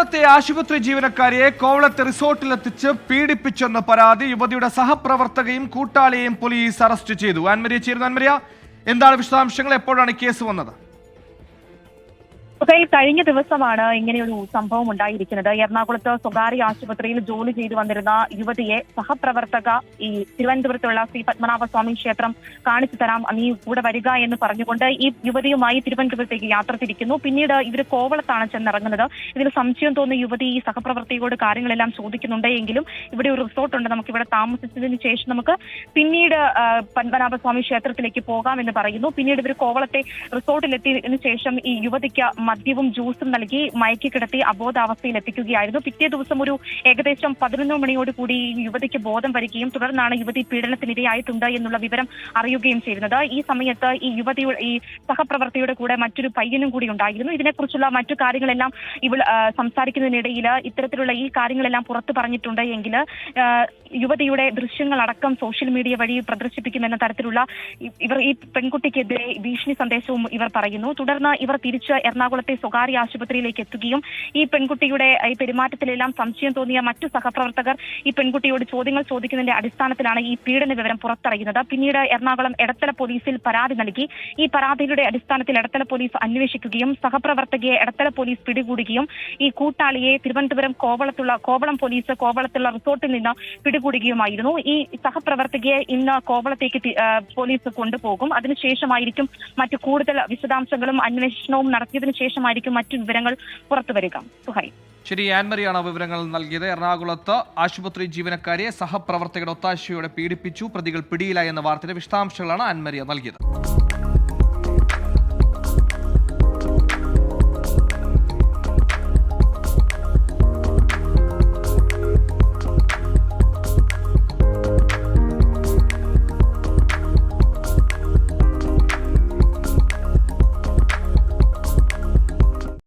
എറണാകുളത്തെ ആശുപത്രി ജീവനക്കാരിയെ കോവളത്തെ റിസോർട്ടിലെത്തിച്ച് പീഡിപ്പിച്ചെന്ന പരാതി യുവതിയുടെ സഹപ്രവർത്തകയും കൂട്ടാളിയെയും പോലീസ് അറസ്റ്റ് ചെയ്തു. ആൻമരിയ ചേരുന്ന. ആൻമരിയ എന്താണ് വിശദാംശങ്ങൾ? എപ്പോഴാണ് കേസ് വന്നത്? സുഹൈൽ കഴിഞ്ഞ ദിവസമാണ് ഇങ്ങനെയൊരു സംഭവം ഉണ്ടായിരിക്കുന്നത്. എറണാകുളത്ത് സ്വകാര്യ ആശുപത്രിയിൽ ജോലി ചെയ്തു വന്നിരുന്ന യുവതിയെ സഹപ്രവർത്തക ഈ തിരുവനന്തപുരത്തുള്ള ശ്രീ പത്മനാഭസ്വാമി ക്ഷേത്രം കാണിച്ചു തരാം. നീ കൂടെ വരിക എന്ന് പറഞ്ഞുകൊണ്ട് ഈ യുവതിയുമായി തിരുവനന്തപുരത്തേക്ക് യാത്ര തിരിക്കുന്നു. പിന്നീട് ഇവർ കോവളത്താണ് ചെന്നിറങ്ങുന്നത്. ഇതിൽ സംശയം തോന്നിയ യുവതി ഈ സഹപ്രവർത്തകയോട് കാര്യങ്ങളെല്ലാം ചോദിക്കുന്നുണ്ട് എങ്കിലും ഇവിടെ ഒരു റിസോർട്ട് ഉണ്ട്. നമുക്ക് ഇവിടെ താമസിച്ചതിന് ശേഷം നമുക്ക് പിന്നീട് പത്മനാഭ പത്മനാഭസ്വാമി ക്ഷേത്രത്തിലേക്ക് പോകാം എന്ന് പറയുന്നു. പിന്നീട് ഇവർ കോവളത്തെ റിസോർട്ടിലെത്തിയതിനു ശേഷം ഈ യുവതിക്ക് മദ്യവും ജ്യൂസും നൽകി മയക്കി കിടത്തി അബോധാവസ്ഥയിൽ എത്തിക്കുകയായിരുന്നു. പിറ്റേ ദിവസം ഒരു ഏകദേശം പതിനൊന്ന് മണിയോട് കൂടി യുവതിക്ക് ബോധം വരികയും തുടർന്നാണ് യുവതി പീഡനത്തിനിരയായിട്ടുണ്ട് എന്നുള്ള വിവരം അറിയുകയും ചെയ്യുന്നത്. ഈ സമയത്ത് ഈ യുവതിയുടെ ഈ സഹപ്രവർത്തിയുടെ കൂടെ മറ്റൊരു പയ്യനും കൂടി ഉണ്ടായിരുന്നു. ഇതിനെക്കുറിച്ചുള്ള മറ്റു കാര്യങ്ങളെല്ലാം ഇവൾ സംസാരിക്കുന്നതിനിടയിൽ ഇത്തരത്തിലുള്ള ഈ കാര്യങ്ങളെല്ലാം പുറത്തു പറഞ്ഞിട്ടുണ്ട് എങ്കിൽ യുവതിയുടെ ദൃശ്യങ്ങളടക്കം സോഷ്യൽ മീഡിയ വഴി പ്രദർശിപ്പിക്കുമെന്ന തരത്തിലുള്ള ഇവർ ഈ പെൺകുട്ടിക്കെതിരെ ഭീഷണി സന്ദേശവും ഇവർ പറയുന്നു. തുടർന്ന് ഇവർ തിരിച്ച് എറണാകുളത്തെ സ്വകാര്യ ആശുപത്രിയിലേക്ക് എത്തുകയും ഈ പെൺകുട്ടിയുടെ ഈ പെരുമാറ്റത്തിലെല്ലാം സംശയം തോന്നിയ മറ്റു സഹപ്രവർത്തകർ ഈ പെൺകുട്ടിയോട് ചോദ്യങ്ങൾ ചോദിക്കുന്നതിന്റെ അടിസ്ഥാനത്തിലാണ് ഈ പീഡന വിവരം പുറത്തറിയുന്നത് പിന്നീട് എറണാകുളം എടത്തല പോലീസിൽ പരാതി നൽകി. ഈ പരാതിയുടെ അടിസ്ഥാനത്തിൽ എടത്തല പോലീസ് അന്വേഷിക്കുകയും സഹപ്രവർത്തകയെ എടത്തല പോലീസ് പിടികൂടുകയും ഈ കൂട്ടാളിയെ തിരുവനന്തപുരം കോവളത്തുള്ള കോവളം പോലീസ് കോവളത്തുള്ള റിസോർട്ടിൽ നിന്ന് പിടികൂടുകയുമായിരുന്നു. ഈ സഹപ്രവർത്തകയെ ഇന്ന് കോവളത്തേക്ക് പോലീസ് കൊണ്ടുപോകും. അതിനുശേഷമായിരിക്കും മറ്റു കൂടുതൽ വിശദാംശങ്ങളും അന്വേഷണവും നടത്തിയതിനു ശേഷമായിരിക്കും മറ്റു വിവരങ്ങൾ പുറത്തുവരിക സുഹൈ. ശരി ആൻമറിയാണ് വിവരങ്ങൾ നൽകിയത്. എറണാകുളത്ത് ആശുപത്രി ജീവനക്കാരെ സഹപ്രവർത്തകരുടെ ഒത്താശയോടെ പീഡിപ്പിച്ചു. പ്രതികൾ പിടിയിലായി എന്ന വാർത്തയുടെ വിശദാംശങ്ങളാണ് ആൻമറിയ നൽകിയത്.